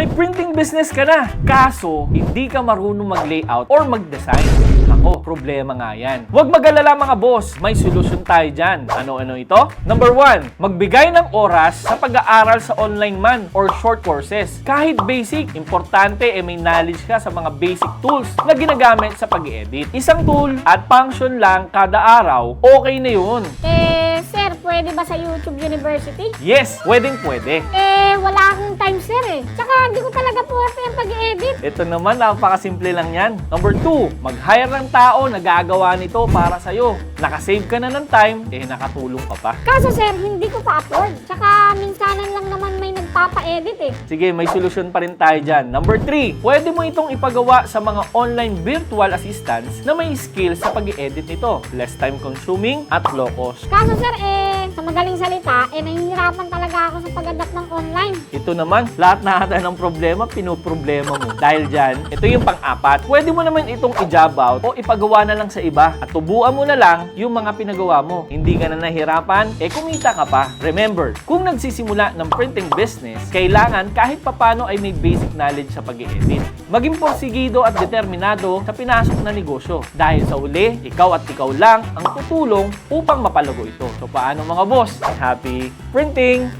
May printing business ka na. Kaso, hindi ka marunong mag-layout or mag-design. Ako, problema nga yan. Huwag mag-alala mga boss, may solusyon tayo dyan. Ano-ano ito? Number one, magbigay ng oras sa pag-aaral sa online man or short courses. Kahit basic, importante eh may knowledge ka sa mga basic tools na ginagamit sa pag-edit. Isang tool at function lang kada araw, okay na yun. Eh, pwede ba sa YouTube University? Yes, pwedeng pwede. Eh, wala akong time, sir eh. Tsaka, hindi ko talaga po yung pag-edit. Ito naman, napakasimple lang yan. Number two, mag-hire ng tao na gagawa nito para sa'yo. Nakasave ka na ng time, eh nakatulong ka pa. Kaso, sir, hindi ko pa upload. Tsaka, minsanan lang naman may nagpapa-edit eh. Sige, may solusyon pa rin tayo dyan. Number three, pwede mo itong ipagawa sa mga online virtual assistants na may skill sa pag edit nito. Less time consuming at low cost. Kaso, sir, eh, sa magaling salita, eh, nahihirapan talaga ako sa pag-adapt ng online. Ito naman, lahat na ata ng problema, pinoproblema mo. Dahil dyan, ito yung pang-apat. Pwede mo naman itong i-job out o ipagawa na lang sa iba. At tubuan mo na lang yung mga pinagawa mo. Hindi ka na nahirapan, eh kumita ka pa. Remember, kung nagsisimula ng printing business, kailangan kahit papano ay may basic knowledge sa pag-edit. Maging porsigido at determinado sa pinasok na negosyo. Dahil sa uli, ikaw at ikaw lang ang tutulong upang mapalago ito. So paano mga boss? Happy printing!